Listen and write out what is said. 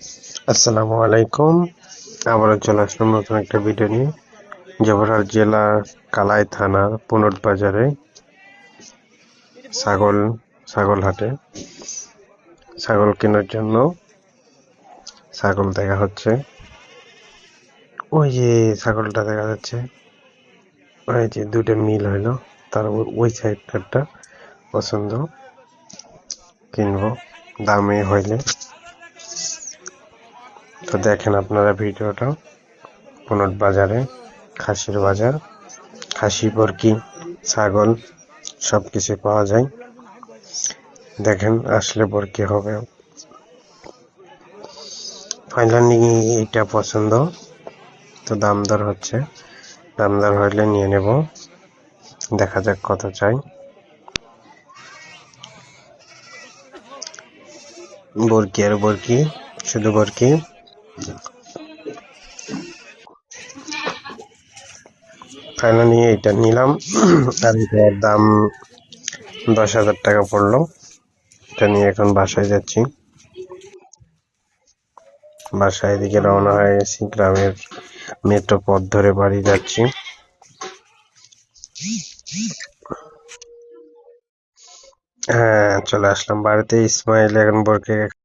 আসসালামু আলাইকুম। আবারও চলে আসলাম নতুন একটা ভিডিও নিয়ে। জবরহাট জেলার কালাই থানার পুনট বাজারে ছাগল ছাগল হাটে ছাগল কেনার জন্য ছাগল দেখা হচ্ছে। ওই যে ছাগলটা দেখা যাচ্ছে। ওই যে দুটো মিল হইল তার ওই সাইডটা পছন্দ। কিনবো। দামে হইলে। তো দেখেন আপনারা ভিডিওটা পুনট বাজারে, খাসির বাজার, খাসি, বরকি, ছাগল সব কিছু পাওয়া যায়। দেখেন আসলে বরকি হবে। ফাইনালি এইটা পছন্দ। তো দাম দর হচ্ছে। দাম দর হইলে নিয়ে নেব। দেখা যাক কত চাই। বরকি আর বরকি, শুধু বরকি। ফাইনালি এটা নিলাম। আর এটার দাম দশ হাজার টাকা পড়ল। এটা নিয়ে এখন বাসায় যাচ্ছি। বাসায় এদিকে রওনা হয়ে গেছি। গ্রামের মেট্রো পথ ধরে বাড়ি যাচ্ছি। হ্যাঁ চলে আসলাম বাড়িতে। ইসমাইল এখন বরকে